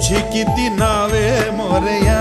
तुझी किती नावे मोरया